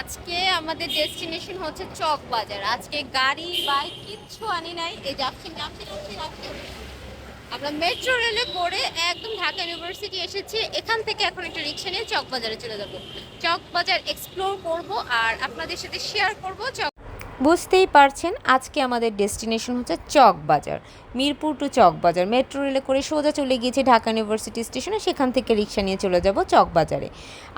আজকে আমাদের ডেস্টিনেশন হচ্ছে চক বাজার আজকে গাড়ি বাইক কিচ্ছু আনি নাই। এই যাচ্ছি যাচ্ছি যাচ্ছি যাচ্ছি আমরা মেট্রো রেলে করে একদম ঢাকা ইউনিভার্সিটি এসেছি। এখান থেকে এখন একটা রিক্সা নিয়ে চক বাজারে চলে যাব। চক বাজার এক্সপ্লোর করব আর আপনাদের সাথে শেয়ার করব চক বুঝতেই পারছেন, আজকে আমাদের ডেস্টিনেশন হচ্ছে চক বাজার মিরপুর টু চক বাজার মেট্রো রেলে করে সোজা চলে গিয়েছি ঢাকা ইউনিভার্সিটি স্টেশনে, সেখান থেকে রিক্সা নিয়ে চলে যাব চক বাজারে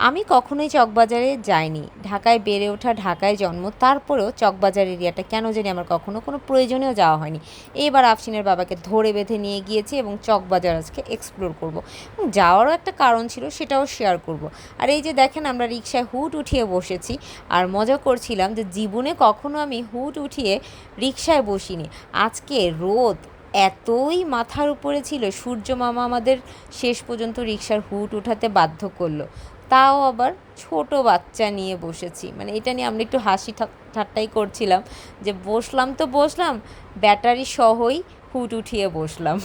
আমি কখনোই চক বাজারে যাইনি। ঢাকায় বেড়ে ওঠা, ঢাকায় জন্ম, তারপরেও চক বাজার এরিয়াটা কেন জানি আমার কখনো কোনো প্রয়োজনেও যাওয়া হয়নি। এবার আফসিনের বাবাকে ধরে বেঁধে নিয়ে গিয়েছি এবং চক বাজার আজকে এক্সপ্লোর করব। যাওয়ারও একটা কারণ ছিল, সেটাও শেয়ার করব। আর এই যে দেখেন আমরা রিক্সায় হুট উঠিয়ে বসেছি, আর মজা করছিলাম যে জীবনে কখনো আমি হুট উঠিয়ে রিক্সায় বসিনি। আজকে রোদ এতই মাথার উপরে ছিল, সূর্য মামা আমাদের শেষ পর্যন্ত রিক্সার হুট উঠাতে বাধ্য করল। তাও আবার ছোট বাচ্চা নিয়ে বসেছি। মানে এটা নিয়ে আমরা একটু হাসি ঠাট্টাই করছিলাম যে বসলাম তো বসলাম, ব্যাটারি সহই হুট উঠিয়ে বসলাম।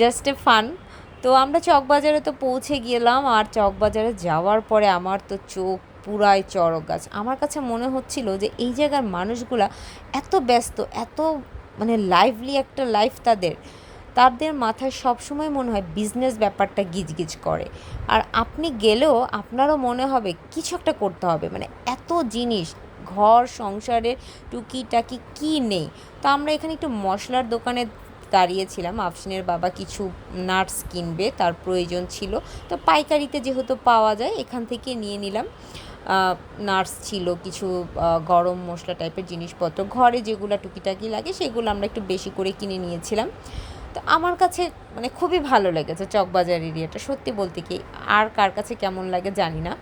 Just a fun. তো আমরা চকবাজারে তো পৌঁছে গেলাম আর চকবাজারে যাওয়ার পরে আমার তো চোখ পুরাই চড়ক গাছ। আমার কাছে মনে হচ্ছিল যে এই জায়গার মানুষগুলা এত ব্যস্ত, এত মানে লাইভলি একটা লাইফ তাদের। তাদের মাথায় সবসময় মনে হয় বিজনেস ব্যাপারটা গিজগিজ করে। আর আপনি গেলেও আপনারও মনে হবে কিছু একটা করতে হবে। মানে এত জিনিস, ঘর, সংসারের টুকিটাকি কি নেই? তো আমরা এখানে একটু মশলার দোকানে দাঁড়িয়েছিলাম। আফসিনের বাবা কিছু নাটস কিনবে, তার প্রয়োজন ছিল। তো পাইকারিতে যেহেতু পাওয়া যায়, এখান থেকে নিয়ে নিলাম। নাটস ছিল, কিছু গরম মশলা টাইপের জিনিসপত্র। ঘরে যেগুলো টুকিটাকি লাগে, সেগুলো আমরা একটু বেশি করে কিনে নিয়েছিলাম। তো আমার কাছে মানে খুবই ভালো লেগেছে চকবাজার এরিয়াটা। সত্যি বলতে কি, আর কার কাছে কেমন লাগে জানি না।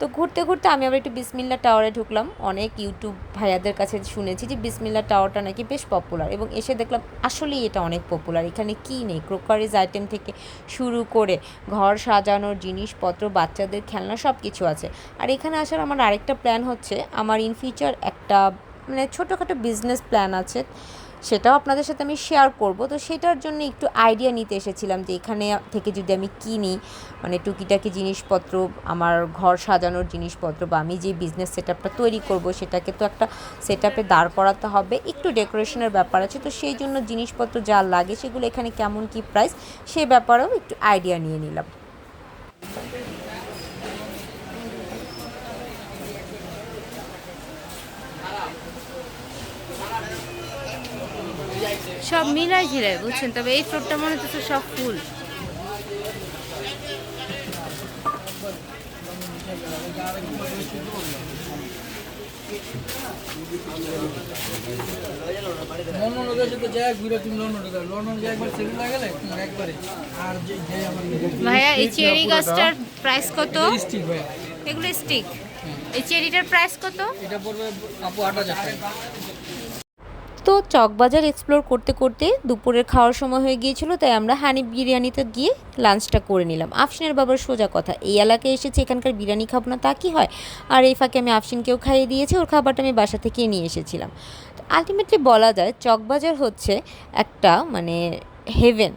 তো ঘুরতে ঘুরতে আমি আবার একটু বিসমিল্লা টাওয়ারে ঢুকলাম। অনেক ইউটিউব ভাইয়াদের কাছে শুনেছি যে বিসমিল্লা টাওয়ারটা নাকি বেশ পপুলার এবং এসে দেখলাম আসলেই এটা অনেক পপুলার এখানে কী নেই? ক্রোকারিজ আইটেম থেকে শুরু করে ঘর সাজানোর জিনিসপত্র, বাচ্চাদের খেলনা সব কিছু আছে। আর এখানে আসার আমার আরেকটা প্ল্যান হচ্ছে, আমার ইন ফিউচার একটা মানে ছোটোখাটো বিজনেস প্ল্যান আছে। সেটাও আপনাদের সাথে আমি শেয়ার করব। তো সেটার জন্য একটু আইডিয়া নিতে এসেছিলাম যে এখানে থেকে যদি আমি কিনি মানে টুকিটাকি জিনিসপত্র, আমার ঘর সাজানোর জিনিসপত্র বা আমি যে বিজনেস সেট তৈরি করব, সেটাকে তো একটা সেট আপে দাঁড় করাতে হবে। একটু ডেকোরেশনের ব্যাপার আছে, তো সেই জন্য জিনিসপত্র যা লাগে সেগুলো এখানে কেমন কি প্রাইস সে ব্যাপারেও একটু আইডিয়া নিয়ে নিলাম। সব মিলাই ঝিলাই বুঝছেন? তবে এই ফ্লোরটা মনে হচ্ছে সব ফুল। লন্ডনের সাথে যায় ঘুরে তুমি লন্ডনে যাও। যায় একবার সেকেন্ড লাগালে একবারে আর যে যে ভাইয়া এই চেরি গাছটার প্রাইস কত? স্টিক এগুলো স্টিক এই চেরিটার প্রাইস কত? এটা পড়বে আপু আট হাজার টাকা। তো চকবাজার এক্সপ্লোর করতে করতে দুপুরের খাওয়ার সময় হয়ে গিয়েছিল, তাই আমরা হানি বিরিয়ানিতে গিয়ে লাঞ্চটা করে নিলাম। আফসিনের বাবার সোজা কথা, এই এলাকায় এসেছে, এখানকার বিরিয়ানি খাব না, তা কি হয়? আর এই ফাঁকে আমি আফসিনকেও খাইয়ে দিয়েছি, ওর খাবারটা আমি বাসা থেকে নিয়ে এসেছিলাম। আলটিমেটলি বলা যায়, চকবাজার হচ্ছে একটা মানে হেভেন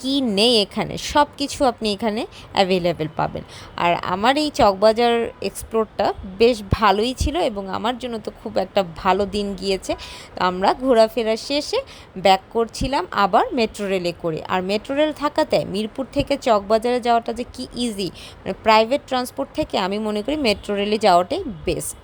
কি নেই এখানে? সব কিছু আপনি এখানে অ্যাভেলেবেল পাবেন। আর আমার এই চকবাজার এক্সপ্লোরটা বেশ ভালোই ছিল এবং আমার জন্য তো খুব একটা ভালো দিন গিয়েছে। তো আমরা ঘোরাফেরা শেষে ব্যাক করছিলাম আবার মেট্রো রেলে করে। আর মেট্রো রেল থাকাতে মিরপুর থেকে চকবাজারে যাওয়াটা যে কি ইজি মানে প্রাইভেট ট্রান্সপোর্ট থেকে আমি মনে করি মেট্রো রেলে যাওয়াটাই বেস্ট